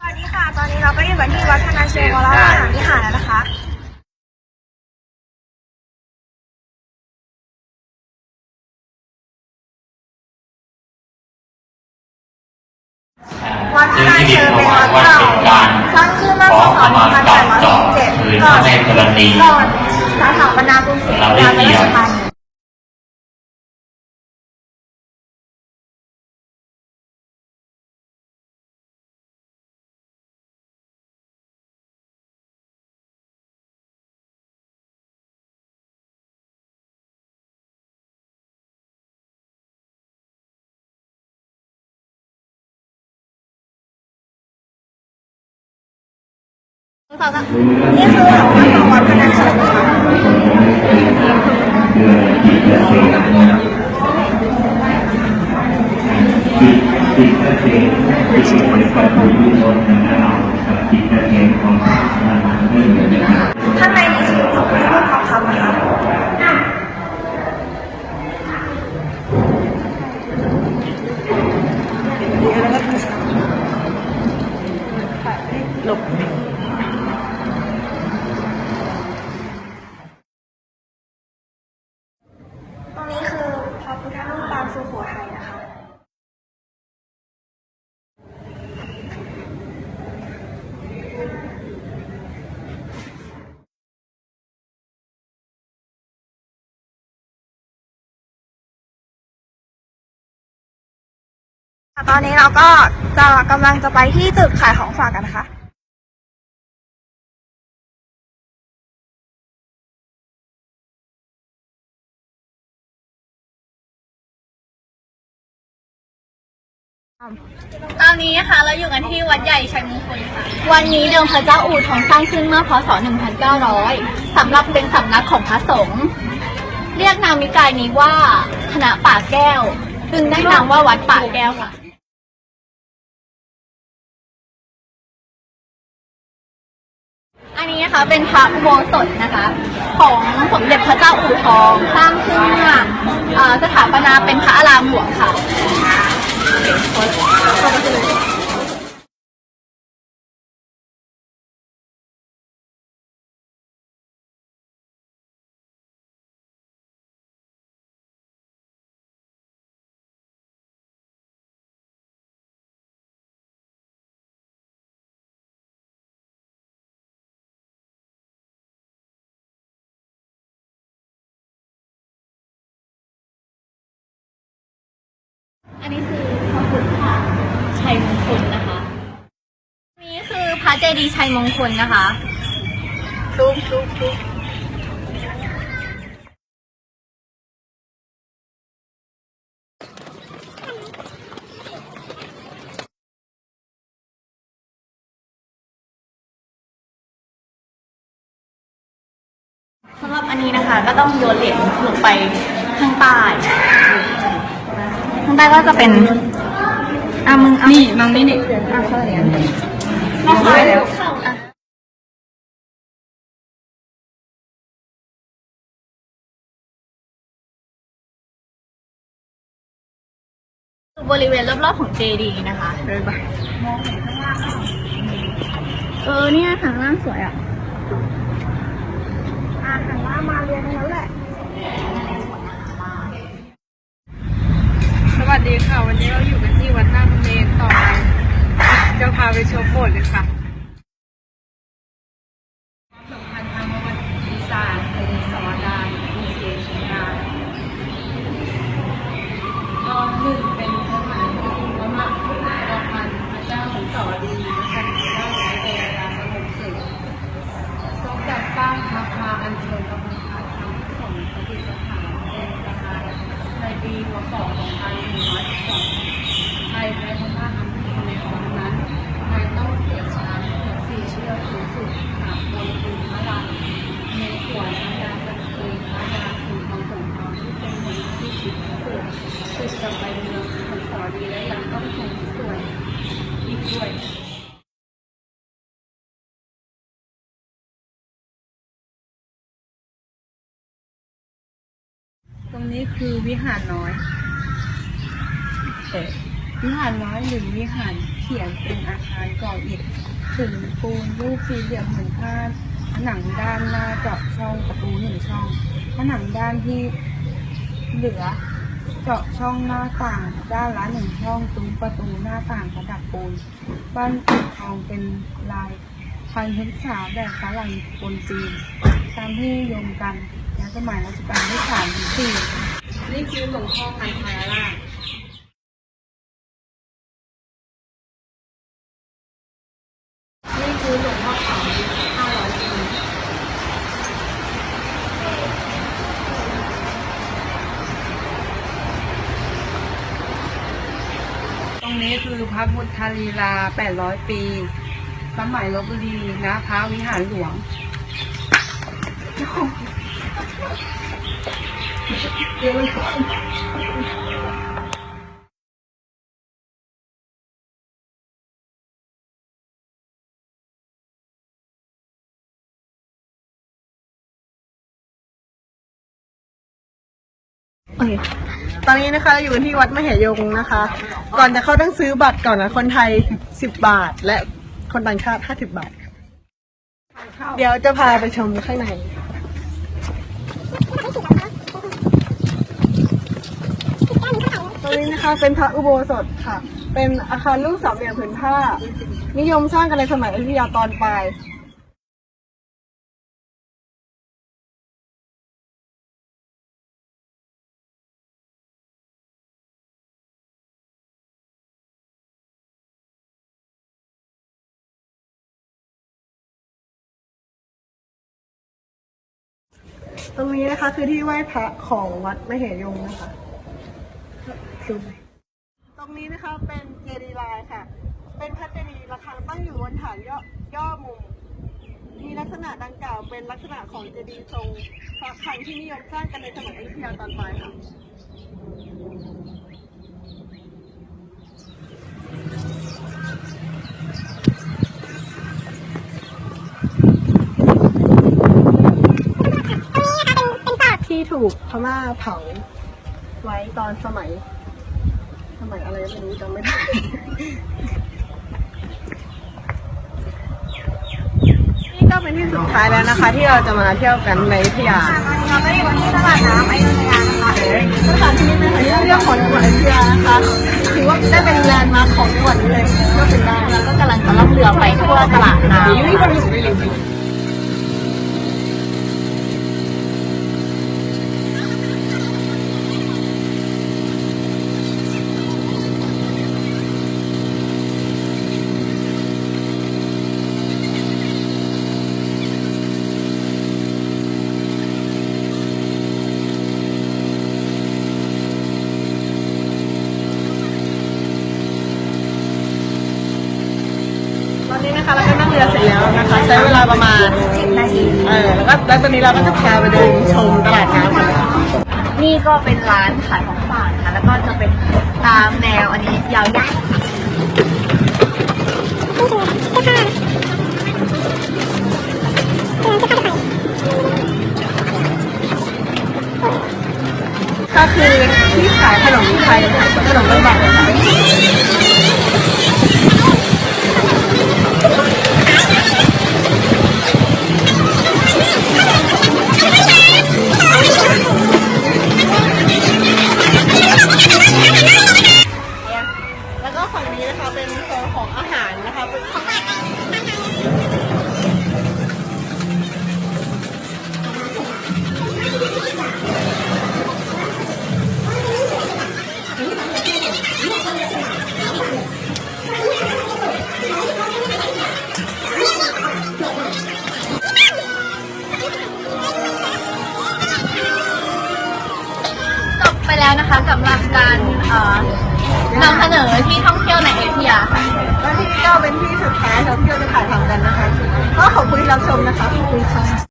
สวัสดีค่ะ ตอนนี้เราก็อยู่กันที่วัดพนัญเชิงวรวิหารวิหารแล้วนะคะ วัดพนัญเชิงเป็นวัดเก่าสร้างขึ้นเมื่อพศ1847ก่อนก่อนสถาปนากรุงศรีอยุธยาเป็นราชธานี สองนี่คือหลัง ตอนนี้เราก็จะกำลังจะไปที่จุดขายของฝากกันนะคะตอนนี้นะคะเราอยู่กันที่วัดใหญ่ชัยมงคลค่ะ วันนี้เดิมพระเจ้าอู่ทองสร้างขึ้นเมื่อพศ 1900 สำหรับเป็นสำนักของพระสงฆ์ เรียกนามนิกายนี้ว่าคณะป่าแก้ว จึงได้นามว่าวัดป่าแก้วค่ะ นี้นะคะเป็นพระอุโบสถนะคะ ของสมเด็จพระเจ้าอู่ทองสร้างขึ้นเมื่อเอ่อสถาปนาเป็นพระอารามหลวงค่ะ คือพระพุทธชัยมงคลนะคะอันนี้คือพระเจดีย์ชัยมงคลนะคะทุกทุกทุกสำหรับอันนี้นะคะ ก็ต้องโยนเหรียญลงไปข้างใต้ ข้างใต้ก็จะเป็น อะมึงเอานี่มังนี่นี่อะเข้าเหรียญมาขายแล้วบริเวณรอบๆของเจดีย์นะคะเดินไปเออเนี่ยข้างล่างสวยอะอ่าหันหน้ามาเรียนทั้งนั้นแหละ สวัสดีค่ะ วันนี้เราอยู่กันที่วัดหน้าพระเมรุต่อไปจะพาไปชมโบสถ์เลยค่ะสำคัญทางประวัติศาสตร์เป็นสมดานมีเกชินานตอนหนึ่งเป็นพระมหากษัตริย์พระมหากษัตริย์พระเจ้าของสวดีนะคะพระเจ้าของเจริญาสมุทรศึกทรงจัดสร้างพระพาอัญเชิญพระพุทธธรรมของประดิษฐานเป็นประธานในปีพศ2112 ไทยแพ้พม่าทำพิธีในครั้งนั้นไทยต้องเสียช้างถึงสี่เชือกสูงสุดสามคนคือพระรามในส่วนพระยาตะเคียนพระยาถึงทองสงครามที่เป็นมนที่ชิดเกิดติดกับใบเมืองของสอดีและยังต้องชมสวยอีกด้วย ต รงนี้คือวิหารน้อยวิหารน้อยหรือวิหารเขียนเป็นอาคารก่ออิฐถึงปูนรูปสี่เหลี่ยมผืนผ้าผนังด้านหน้าเจาะช่องประตูหนึ่งช่องผนังด้านที่เหลือเจาะช่องหน้าต่างด้านละหนึ่งช่องซุ้มประตูหน้าต่างประดับปูนบ้านปิดทองเป็นลายพันธุ์ศึกษาแบบฝรั่งปนจีนตามที่นิยมกัน สมัยรัชกาลที่สามถึงสี่นี่คือหลวงพ่อกันทาราชนี่คือหลวงพ่อขาวห้าร้อยปีตรงนี้คือพระพุทธลีลา800ปี สมัยลบบุรีนะพระวิหารหลวง โอเคตอนนี้นะคะเราอยู่กันที่วัดมเหยงนะคะ ก่อนจะเข้าต้องซื้อบัตรก่อนนะคนไทย 10 บาท และคนต่างชาติ 50 บาท เดี๋ยวจะพาไปชมข้างใน รงนี้นะคะเป็นพระอุโบสถค่ะ เป็นอาคารรูปสามเหลี่ยมผืนผ้า นิยมสร้างกันในสมัยอยุธยาตอนปลายตรงนี้นะคะคือที่ไหว้พระของวัดมเหยงนะคะ ดูไหมตรงนี้นะคะเป็นเจดีย์ลายค่ะ เป็นพระเจดีย์ระฆังตั้งอยู่บนฐานย่อย่อมุม มีลักษณะดังกล่าวเป็นลักษณะของเจดีย์ทรงพระคังที่นิยมสร้างกันในสมัยอยุธยาตอนปลายค่ะที่ถูกพม่าเผาไว้ตอนสมัย สมัยอะไรไม่รู้จำไม่ได้นี่ก็เป็นที่สุดท้ายแล้วนะคะ ที่เราจะมาเที่ยวกันในอยุธยาเราก็อยู่ที่ตลาดน้ำอยุธยานะคะสถานที่นี้เป็นสถานที่เรื่องของจังหวัดอยุธยานะคะถือว่าได้เป็นแลนด์มาร์คของจังหวัดนี้เลยก็เป็นได้แล้วก็กำลังจะล่องเรือไปทั่วตลาดน้ำ นนี้นะคะเราก็นั่งเรือเสร็จแล้วนะคะ ใช้เวลาประมาณ10นาทีเออแล้วก็แล้วตอนนี้เราก็จะพาไปเดินชมตลาดน้ำกันเลยค่ะนี่ก็เป็นร้านขายของฝากนะคะแล้วก็จะเป็นตามแนวอันนี้ยาวใหญ่ก็คือที่ขายขนมไทยขนมต้นแบบค่ะแล้ นะคะ เป็นโซนของอาหารนะคะจบไปแล้วนะคะกับหลักการอ่อ นำเสนอที่ท่องเที่ยวในเอเชียค่ะ และที่นี่ก็เป็นที่สุดท้ายของที่ยวจะถ่ายทำกันนะคะ ก็ขอบคุณที่รับชมนะคะ ขอบคุณค่ะ